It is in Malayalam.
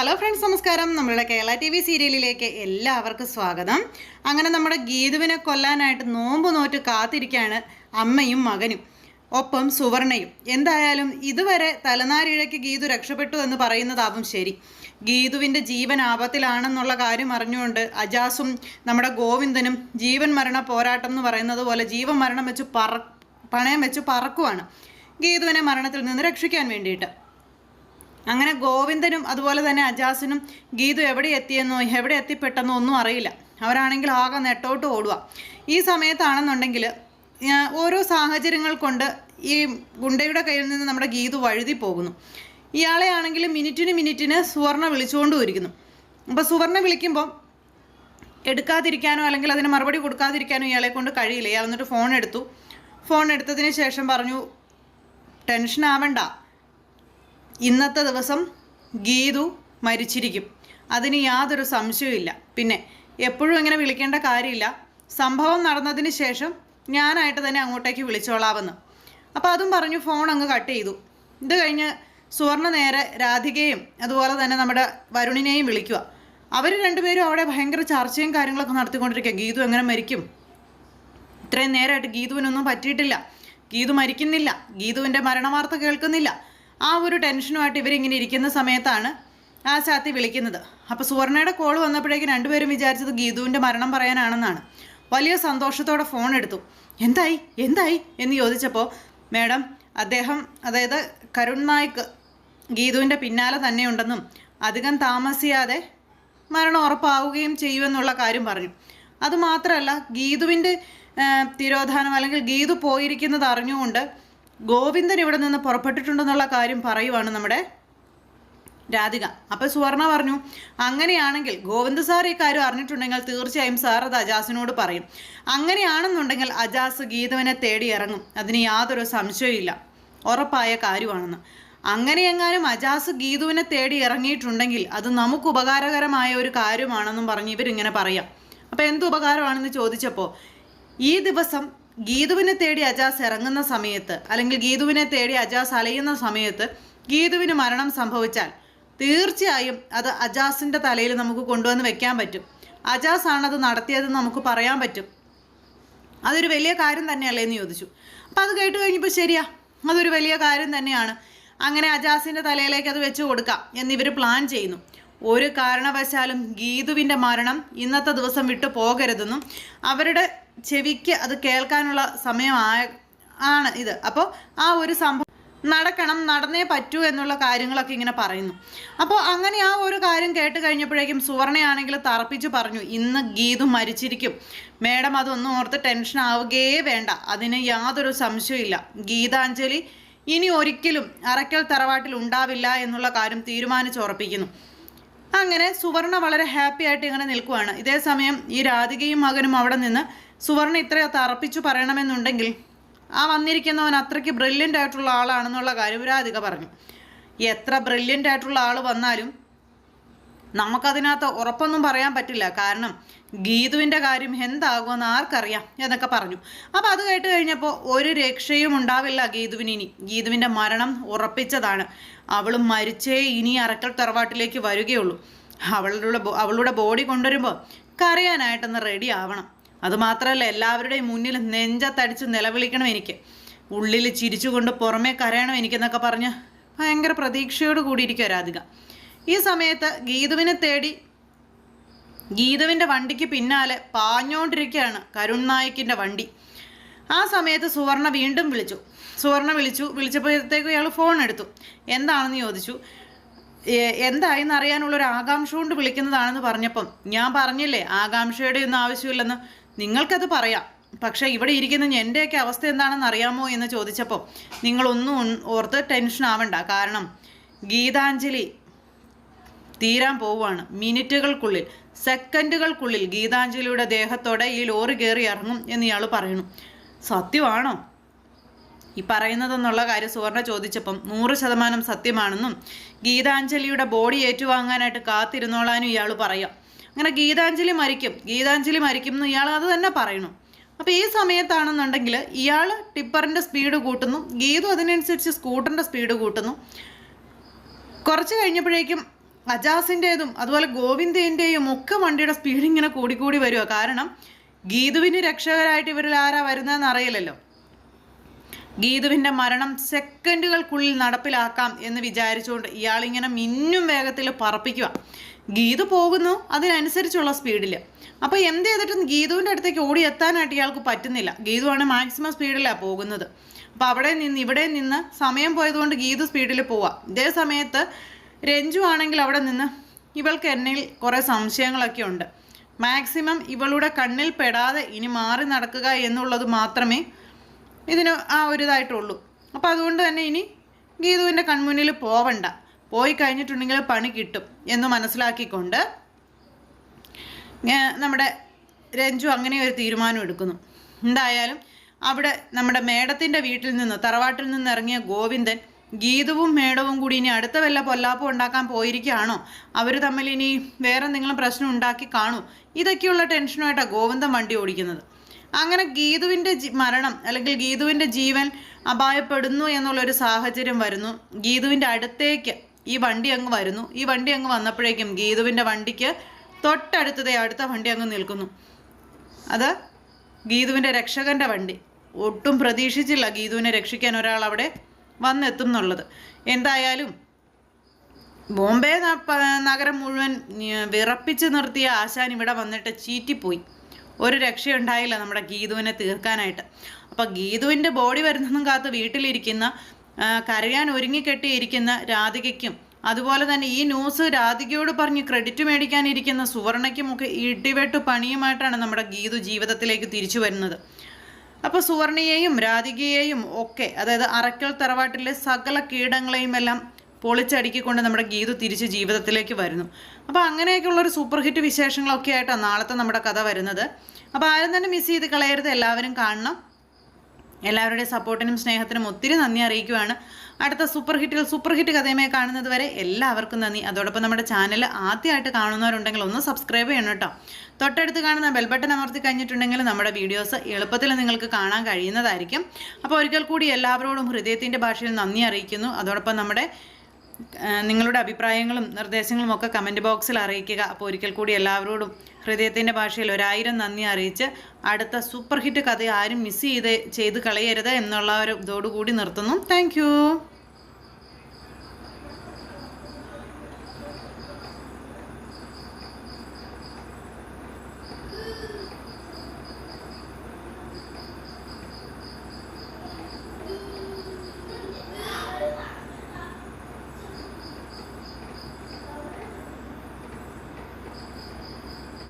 ഹലോ ഫ്രണ്ട്സ് നമസ്കാരം. നമ്മളുടെ കേരള ടി വി സീരിയലിലേക്ക് എല്ലാവർക്കും സ്വാഗതം. അങ്ങനെ നമ്മുടെ ഗീതുവിനെ കൊല്ലാനായിട്ട് നോമ്പ് നോറ്റ് കാത്തിരിക്കുകയാണ് അമ്മയും മകനും. ഒപ്പം സുവർണയും. എന്തായാലും ഇതുവരെ തലനാരിഴയ്ക്ക് ഗീതു രക്ഷപ്പെട്ടു എന്ന് പറയുന്നതാവും ശരി. ഗീതുവിന്റെ ജീവൻ ആപത്തിലാണെന്നുള്ള കാര്യം അറിഞ്ഞുകൊണ്ട് അജാസും നമ്മുടെ ഗോവിന്ദനും ജീവൻ മരണ പോരാട്ടം എന്ന് പറയുന്നത് പോലെ ജീവൻ മരണം വെച്ച് പറ പണയം വെച്ച് പറക്കുവാണ്. ഗീതുവിനെ മരണത്തിൽ നിന്ന് രക്ഷിക്കാൻ വേണ്ടിയിട്ട്. അങ്ങനെ ഗോവിന്ദനും അതുപോലെ തന്നെ അജാസിനും ഗീതു എവിടെ എത്തിയെന്നോ എവിടെ എത്തിപ്പെട്ടെന്നോ ഒന്നും അറിയില്ല. അവരാണെങ്കിൽ ആകെ നെട്ടോട്ട് ഓടുക ഈ സമയത്താണെന്നുണ്ടെങ്കിൽ ഓരോ സാഹചര്യങ്ങൾ കൊണ്ട് ഈ ഗുണ്ടയുടെ കയ്യിൽ നിന്ന് നമ്മുടെ ഗീതു വഴുതി പോകുന്നു. ഇയാളെ ആണെങ്കിൽ മിനിറ്റിന് മിനിറ്റിന് സുവർണ വിളിച്ചുകൊണ്ടും ഇരിക്കുന്നു. അപ്പോൾ സുവർണ വിളിക്കുമ്പോൾ എടുക്കാതിരിക്കാനോ അല്ലെങ്കിൽ അതിന് മറുപടി കൊടുക്കാതിരിക്കാനോ ഇയാളെ കൊണ്ട് കഴിയില്ല. ഇയാൾ എന്നിട്ട് ഫോൺ എടുത്തു. ഫോൺ എടുത്തതിന് ശേഷം പറഞ്ഞു ടെൻഷൻ ആവണ്ട. ഇന്നത്തെ ദിവസം ഗീതു മരിച്ചിരിക്കും. അതിന് യാതൊരു സംശയവുമില്ല. പിന്നെ എപ്പോഴും ഇങ്ങനെ വിളിക്കേണ്ട കാര്യമില്ല. സംഭവം നടന്നതിന് ശേഷം ഞാനായിട്ട് തന്നെ അങ്ങോട്ടേക്ക് വിളിച്ചോളാമെന്ന്. അപ്പോൾ അതും പറഞ്ഞു ഫോൺ അങ്ങ് കട്ട് ചെയ്തു. ഇത് കഴിഞ്ഞ് സുവർണ നേരെ രാധികയും അതുപോലെ തന്നെ നമ്മുടെ വരുണിനെയും വിളിക്കുക. അവർ രണ്ടുപേരും അവിടെ ഭയങ്കര ചർച്ചയും കാര്യങ്ങളൊക്കെ നടത്തിക്കൊണ്ടിരിക്കുക. ഗീതു എങ്ങനെ മരിക്കും? ഇത്രയും നേരമായിട്ട് ഗീതുവിനൊന്നും പറ്റിയിട്ടില്ല. ഗീതു മരിക്കുന്നില്ല. ഗീതുവിന്റെ മരണവാർത്ത കേൾക്കുന്നില്ല. ആ ഒരു ടെൻഷനുമായിട്ട് ഇവരിങ്ങനെ ഇരിക്കുന്ന സമയത്താണ് ആ ചാത്തി വിളിക്കുന്നത്. അപ്പോൾ സുവർണയുടെ കോൾ വന്നപ്പോഴേക്കും രണ്ടുപേരും വിചാരിച്ചത് ഗീതുവിന്റെ മരണം പറയാനാണെന്നാണ്. വലിയ സന്തോഷത്തോടെ ഫോൺ എടുത്തു. എന്തായി? എന്തായി? എന്ന് ചോദിച്ചപ്പോൾ മേഡം അദ്ദേഹം അതായത് കരുൺ നായിക് ഗീതുവിന്റെ പിന്നാലെ തന്നെയുണ്ടെന്നും അധികം താമസിയാതെ മരണം ഉറപ്പാവുകയും ചെയ്യുമെന്നുള്ള കാര്യം പറഞ്ഞു. അതുമാത്രമല്ല ഗീതുവിന്റെ തിരോധാനം അല്ലെങ്കിൽ ഗീതു പോയിരിക്കുന്നത് അറിഞ്ഞുകൊണ്ട് ഗോവിന്ദൻ ഇവിടെ നിന്ന് പുറപ്പെട്ടിട്ടുണ്ടെന്നുള്ള കാര്യം പറയുവാണ് നമ്മുടെ രാധിക. അപ്പോൾ സുവർണ പറഞ്ഞു അങ്ങനെയാണെങ്കിൽ ഗോവിന്ദ സാർ ഈ കാര്യം അറിഞ്ഞിട്ടുണ്ടെങ്കിൽ തീർച്ചയായും സാർ അത് അജാസിനോട് പറയും. അങ്ങനെയാണെന്നുണ്ടെങ്കിൽ അജാസ് ഗീതവനെ തേടി ഇറങ്ങും. അതിന് യാതൊരു സംശയമില്ല ഉറപ്പായ കാര്യമാണെന്ന്. അങ്ങനെ എങ്ങാനും അജാസ് ഗീതുവിനെ തേടി ഇറങ്ങിയിട്ടുണ്ടെങ്കിൽ അത് നമുക്ക് ഉപകാരകരമായ ഒരു കാര്യമാണെന്നും പറഞ്ഞ് ഇവരിങ്ങനെ പറയാം. അപ്പോൾ എന്ത് ഉപകാരമാണെന്ന് ചോദിച്ചപ്പോൾ ഈ ദിവസം ഗീതുവിനെ തേടി അജാസ് ഇറങ്ങുന്ന സമയത്ത് അല്ലെങ്കിൽ ഗീതുവിനെ തേടി അജാസ് അലയുന്ന സമയത്ത് ഗീതുവിന് മരണം സംഭവിച്ചാൽ തീർച്ചയായും അത് അജാസിന്റെ തലയിൽ നമുക്ക് കൊണ്ടുവന്ന് വെക്കാൻ പറ്റും. അജാസ് ആണത് നടത്തിയതെന്ന് നമുക്ക് പറയാൻ പറ്റും. അതൊരു വലിയ കാര്യം തന്നെയല്ലേ എന്ന് ചോദിച്ചു. അപ്പം അത് കേട്ട് കഴിഞ്ഞപ്പോൾ ശരിയാ അതൊരു വലിയ കാര്യം തന്നെയാണ്. അങ്ങനെ അജാസിന്റെ തലയിലേക്ക് അത് വെച്ച് കൊടുക്കാം എന്നിവർ പ്ലാൻ ചെയ്യുന്നു. ഒരു കാരണവശാലും ഗീതുവിന്റെ മരണം ഇന്നത്തെ ദിവസം വിട്ടു പോകരുതെന്നും അവരുടെ ചെവിക്ക് അത് കേൾക്കാനുള്ള സമയമായ ആണ് ഇത്. അപ്പോൾ ആ ഒരു സംഭവം നടക്കണം നടന്നേ പറ്റൂ എന്നുള്ള കാര്യങ്ങളൊക്കെ ഇങ്ങനെ പറയുന്നു. അപ്പോൾ അങ്ങനെ ആ ഒരു കാര്യം കേട്ട് കഴിഞ്ഞപ്പോഴേക്കും സുവർണയാണെങ്കിൽ തറപ്പിച്ച് പറഞ്ഞു ഇന്ന് ഗീതു മരിച്ചിരിക്കും. മേഡം അതൊന്നും ഓർത്ത് ടെൻഷൻ ആവുകയേ വേണ്ട. അതിന് യാതൊരു സംശയമില്ല ഗീതാഞ്ജലി ഇനി ഒരിക്കലും അറയ്ക്കൽ തറവാട്ടിൽ ഉണ്ടാവില്ല എന്നുള്ള കാര്യം തീരുമാനിച്ചുറപ്പിക്കുന്നു അങ്ങനെ സുവർണ വളരെ ഹാപ്പി ആയിട്ട് ഇങ്ങനെ നിൽക്കുവാണ്. ഇതേ സമയം ഈ രാധികയും മകനും അവിടെ നിന്ന് സുവർണ ഇത്ര തറപ്പിച്ചു പറയണമെന്നുണ്ടെങ്കിൽ ആ വന്നിരിക്കുന്നവൻ അത്രയ്ക്ക് ബ്രില്യന്റ് ആയിട്ടുള്ള ആളാണെന്നുള്ള കാര്യം രാധിക പറഞ്ഞു. എത്ര ബ്രില്യന്റ് ആയിട്ടുള്ള ആൾ വന്നാലും നമുക്കതിനകത്ത് ഉറപ്പൊന്നും പറയാൻ പറ്റില്ല. കാരണം ഗീതുവിന്റെ കാര്യം എന്താകുമെന്ന് ആർക്കറിയാം എന്നൊക്കെ പറഞ്ഞു. അപ്പോൾ അത് കേട്ട് കഴിഞ്ഞപ്പോൾ ഒരു രക്ഷയും ഉണ്ടാവില്ല ഗീതുവിന് ഇനി. ഗീതുവിന്റെ മരണം ഉറപ്പിച്ചതാണ്. അവൾ മരിച്ചേ ഇനി അറക്കൽ തറവാട്ടിലേക്ക് വരികയുള്ളൂ. അവളുടെ അവളുടെ ബോഡി കൊണ്ടുവരുമ്പോൾ കരയാനായിട്ടൊന്ന് റെഡി ആവണം. അതുമാത്രമല്ല എല്ലാവരുടെയും മുന്നിൽ നെഞ്ചത്തടിച്ച് നിലവിളിക്കണം എനിക്ക്. ഉള്ളിൽ ചിരിച്ചുകൊണ്ട് പുറമേ കരയണം എനിക്കെന്നൊക്കെ പറഞ്ഞ് ഭയങ്കര പ്രതീക്ഷയോട് കൂടിയിരിക്കുക രാധിക. ഈ സമയത്ത് ഗീതുവിനെ തേടി ഗീതുവിന്റെ വണ്ടിക്ക് പിന്നാലെ പാഞ്ഞോണ്ടിരിക്കുകയാണ് കരുൺ നായിക്കിന്റെ വണ്ടി. ആ സമയത്ത് സുവർണ വീണ്ടും വിളിച്ചു. സുവർണ വിളിച്ചു. വിളിച്ചപ്പോഴത്തേക്കും ഇയാൾ ഫോൺ എടുത്തു. എന്താണെന്ന് ചോദിച്ചു. "എ- എന്തായെന്ന് അറിയാനുള്ളൊരു ആകാംക്ഷ കൊണ്ട് വിളിക്കുന്നതാണെന്ന് പറഞ്ഞപ്പം ഞാൻ പറഞ്ഞില്ലേ ആകാംക്ഷയുടെ ഒന്നും ആവശ്യമില്ലെന്ന്. നിങ്ങൾക്കത് പറയാം. പക്ഷേ ഇവിടെ ഇരിക്കുന്ന എന്റെയൊക്കെ അവസ്ഥ എന്താണെന്ന് അറിയാമോ എന്ന് ചോദിച്ചപ്പോൾ നിങ്ങളൊന്നും ഓർത്ത് ടെൻഷൻ ആവണ്ട. കാരണം ഗീതാഞ്ജലി തീരാൻ പോവുകയാണ്. മിനിറ്റുകൾക്കുള്ളിൽ സെക്കൻഡുകൾക്കുള്ളിൽ ഗീതാഞ്ജലിയുടെ ദേഹത്തോടെ ഈ ലോറി കയറി ഇറങ്ങും എന്ന് ഇയാൾ പറയുന്നു. സത്യമാണോ? ഈ പറയുന്നതെന്നുള്ള കാര്യം സുവർണ ചോദിച്ചപ്പം നൂറ് ശതമാനം സത്യമാണെന്നും ഗീതാഞ്ജലിയുടെ ബോഡി ഏറ്റുവാങ്ങാനായിട്ട് കാത്തിരുന്നോളാനും ഇയാൾ പറയാം. അങ്ങനെ ഗീതാഞ്ജലി മരിക്കും ഗീതാഞ്ജലി മരിക്കും എന്ന് ഇയാൾ അത് തന്നെ പറയുന്നു. അപ്പോൾ ഈ സമയത്താണെന്നുണ്ടെങ്കിൽ ഇയാൾ ടിപ്പറിന്റെ സ്പീഡ് കൂട്ടുന്നു ഗീതു അതിനനുസരിച്ച് സ്കൂട്ടറിന്റെ സ്പീഡ് കൂട്ടുന്നു. കുറച്ച് കഴിഞ്ഞപ്പോഴേക്കും അജാസിന്റെതും അതുപോലെ ഗോവിന്ദേന്റെയും ഒക്കെ വണ്ടിയുടെ സ്പീഡ് ഇങ്ങനെ കൂടിക്കൂടി വരിക കാരണം ഗീതുവിന് രക്ഷകരായിട്ട് ഇവരിൽ ആരാ വരുന്നതെന്ന് അറിയില്ലല്ലോ. ഗീതുവിന്റെ മരണം സെക്കൻഡുകൾക്കുള്ളിൽ നടപ്പിലാക്കാം എന്ന് വിചാരിച്ചുകൊണ്ട് ഇയാളിങ്ങനെ മിന്നും വേഗത്തിൽ പറപ്പിക്കുക ഗീതു പോകുന്നു അതിനനുസരിച്ചുള്ള സ്പീഡിൽ അപ്പോൾ എന്ത് ചെയ്തിട്ടും ഗീതുവിന്റെ അടുത്തേക്ക് ഓടി എത്താനായിട്ട് ഇയാൾക്ക് പറ്റുന്നില്ല. ഗീതുവാണ് മാക്സിമം സ്പീഡിലാണ് പോകുന്നത്. അപ്പോൾ അവിടെ നിന്ന് ഇവിടെ നിന്ന് സമയം പോയതുകൊണ്ട് ഗീതു സ്പീഡിൽ പോവാം. ഇതേ സമയത്ത് രഞ്ജു ആണെങ്കിൽ അവിടെ നിന്ന് ഇവൾക്ക് എന്നിൽ കുറേ സംശയങ്ങളൊക്കെ ഉണ്ട്. മാക്സിമം ഇവളുടെ കണ്ണിൽ പെടാതെ ഇനി മാറി നടക്കുക എന്നുള്ളത് മാത്രമേ ഇതിന് ആ ഒരു ഇതായിട്ടുള്ളൂ. അപ്പോൾ അതുകൊണ്ട് തന്നെ ഇനി ഗീതുവിന്റെ കൺമുന്നിൽ പോവണ്ട. പോയി കഴിഞ്ഞിട്ടുണ്ടെങ്കിൽ പണി കിട്ടും എന്ന് മനസ്സിലാക്കിക്കൊണ്ട് നമ്മുടെ രഞ്ജു അങ്ങനെ ഒരു തീരുമാനം എടുക്കുന്നു. എന്തായാലും അവിടെ നമ്മുടെ മേടത്തിന്റെ വീട്ടിൽ നിന്ന് തറവാട്ടിൽ നിന്ന് ഇറങ്ങിയ ഗോവിന്ദൻ ഗീതുവും മേടവും കൂടി ഇനി അടുത്ത വല്ല പൊല്ലാപ്പും ഉണ്ടാക്കാൻ പോയിരിക്കുകയാണോ? അവർ തമ്മിൽ ഇനി വേറെ എന്തെങ്കിലും പ്രശ്നം ഉണ്ടാക്കി കാണൂ. ഇതൊക്കെയുള്ള ടെൻഷനുമായിട്ടാണ് ഗോവിന്ദൻ വണ്ടി ഓടിക്കുന്നത്. അങ്ങനെ ഗീതുവിന്റെ മരണം അല്ലെങ്കിൽ ഗീതുവിന്റെ ജീവൻ അപായപ്പെടുന്നു എന്നുള്ളൊരു സാഹചര്യം വരുന്നു. ഗീതുവിന്റെ അടുത്തേക്ക് ഈ വണ്ടി അങ്ങ് വരുന്നു. ഈ വണ്ടി അങ്ങ് വന്നപ്പോഴേക്കും ഗീതുവിന്റെ വണ്ടിക്ക് തൊട്ടടുത്തതേ അടുത്ത വണ്ടി അങ്ങ് നിൽക്കുന്നു. അത് ഗീതുവിന്റെ രക്ഷകന്റെ വണ്ടി. ഒട്ടും പ്രതീക്ഷിച്ചില്ല ഗീതുവിനെ രക്ഷിക്കാൻ ഒരാൾ അവിടെ വന്നെത്തും എന്നുള്ളത് എന്തായാലും ബോംബെ നഗരം മുഴുവൻ വിറപ്പിച്ച് നിർത്തിയ ആശാൻ ഇവിടെ വന്നിട്ട് ചീറ്റിപ്പോയി. ഒരു രക്ഷയുണ്ടായില്ല നമ്മുടെ ഗീതുവിനെ തീർക്കാനായിട്ട്. അപ്പോൾ ഗീതുവിന്റെ ബോഡി വരുന്നതും കാത്ത് വീട്ടിലിരിക്കുന്ന കരയാൻ ഒരുങ്ങിക്കെട്ടിയിരിക്കുന്ന രാധികയ്ക്കും അതുപോലെ തന്നെ ഈ ന്യൂസ് രാധികയോട് പറഞ്ഞ് ക്രെഡിറ്റ് മേടിക്കാനിരിക്കുന്ന സുവർണയ്ക്കുമൊക്കെ ഇടിവെട്ട് പണിയുമായിട്ടാണ് നമ്മുടെ ഗീതു ജീവിതത്തിലേക്ക് തിരിച്ചു വരുന്നത്. അപ്പോൾ സുവർണിയെയും രാധികയെയും ഒക്കെ അതായത് അറക്കൽ തറവാട്ടിലെ സകല കീടങ്ങളെയും എല്ലാം പൊളിച്ചടുക്കിക്കൊണ്ട് നമ്മുടെ ഗീതു തിരിച്ച് ജീവിതത്തിലേക്ക് വരുന്നു. അപ്പോൾ അങ്ങനെയൊക്കെയുള്ള ഒരു സൂപ്പർ ഹിറ്റ് വിശേഷങ്ങളൊക്കെ ആയിട്ടാണ് നാളത്തെ നമ്മുടെ കഥ വരുന്നത്. അപ്പോൾ ആരും തന്നെ മിസ് ചെയ്ത് കളയരുത് എല്ലാവരും കാണണം. എല്ലാവരുടെയും സപ്പോർട്ടിനും സ്നേഹത്തിനും ഒത്തിരി നന്ദി അറിയിക്കുവാണ്. അടുത്ത സൂപ്പർ ഹിറ്റിൽ സൂപ്പർ ഹിറ്റ് കഥയുമായി കാണുന്നത് വരെ എല്ലാവർക്കും നന്ദി. അതോടൊപ്പം നമ്മുടെ ചാനൽ ആദ്യമായിട്ട് കാണുന്നവരുണ്ടെങ്കിൽ ഒന്ന് സബ്സ്ക്രൈബ് ചെയ്യണം കേട്ടോ തൊട്ടടുത്ത് കാണുന്ന ബെൽബട്ടൺ അമർത്തി കഴിഞ്ഞിട്ടുണ്ടെങ്കിൽ നമ്മുടെ വീഡിയോസ് എളുപ്പത്തിൽ നിങ്ങൾക്ക് കാണാൻ കഴിയുന്നതായിരിക്കും. അപ്പോൾ ഒരിക്കൽ കൂടി എല്ലാവരോടും ഹൃദയത്തിന്റെ ഭാഷയിൽ നന്ദി അറിയിക്കുന്നു. അതോടൊപ്പം നമ്മുടെ നിങ്ങളുടെ അഭിപ്രായങ്ങളും നിർദ്ദേശങ്ങളും ഒക്കെ കമന്റ് ബോക്സിൽ അറിയിക്കുക. അപ്പോൾ ഒരിക്കൽ കൂടി എല്ലാവരോടും ഹൃദയത്തിന്റെ ഭാഷയിൽ ഒരായിരം നന്ദി അറിയിച്ച് അടുത്ത സൂപ്പർ ഹിറ്റ് കഥ ആരും മിസ് ചെയ്ത് ചെയ്ത് കളയരുത് എന്നുള്ള ഒരു ഇതോടുകൂടി നിർത്തുന്നു. താങ്ക്